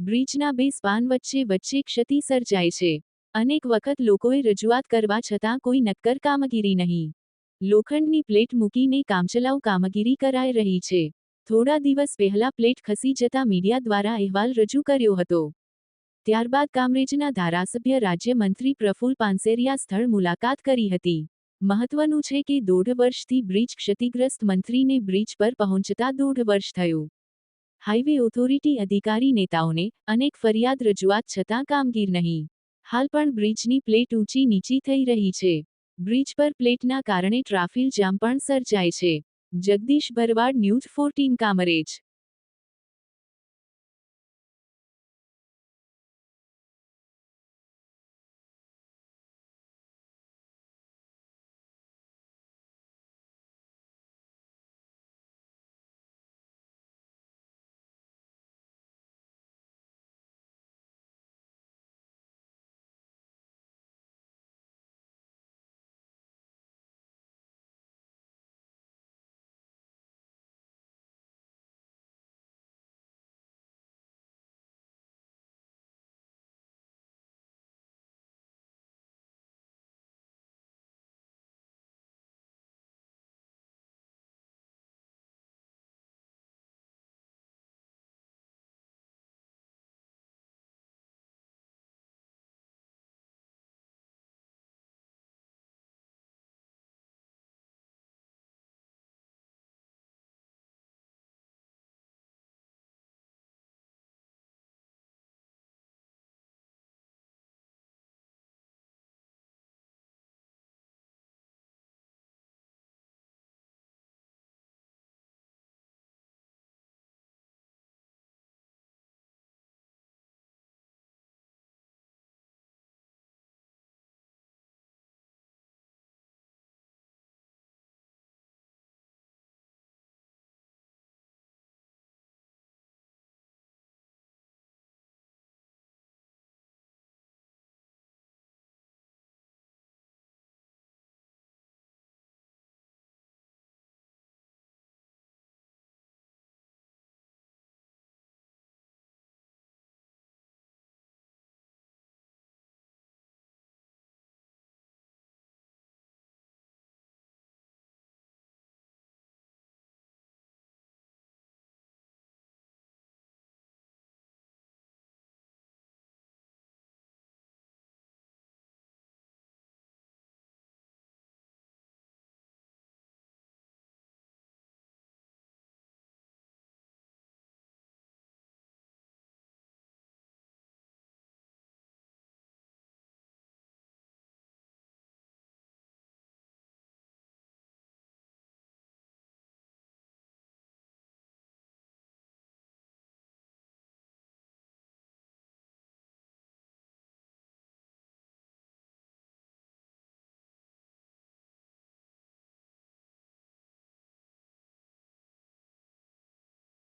બ્રિજના બે સ્પાન વચ્ચે વચ્ચે ક્ષતિ સર્જાય છે. અનેક વખત લોકોએ રજૂઆત કરવા છતાં કોઈ નક્કર કામગીરી નહીં. લોખંડની પ્લેટ મૂકીને કામચલાઉ કામગીરી કરાઈ રહી છે. થોડા દિવસ પહેલા પ્લેટ ખસી જતા મીડિયા દ્વારા અહેવાલ રજૂ કર્યો હતો. ત્યારબાદ કામરેજના ધારાસભ્ય રાજ્યમંત્રી પ્રફુલ પાનસેરિયા સ્થળ મુલાકાત કરી હતી. મહત્વનું છે કે દોઢ વર્ષથી બ્રિજ ક્ષતિગ્રસ્ત મંત્રીને બ્રિજ પર પહોંચતા દોઢ વર્ષ થયું. હાઈવે ઓથોરિટી અધિકારી નેતાઓને અનેક ફરિયાદ રજૂઆત છતાં કામગીર નહીં. હાલ પણ બ્રિજની પ્લેટ ઊંચી નીચી થઈ રહી છે. બ્રિજ પર પ્લેટના કારણે ટ્રાફિક જામ પણ સર્જાય છે. Jagdish Bharwad news fourteen Kamrej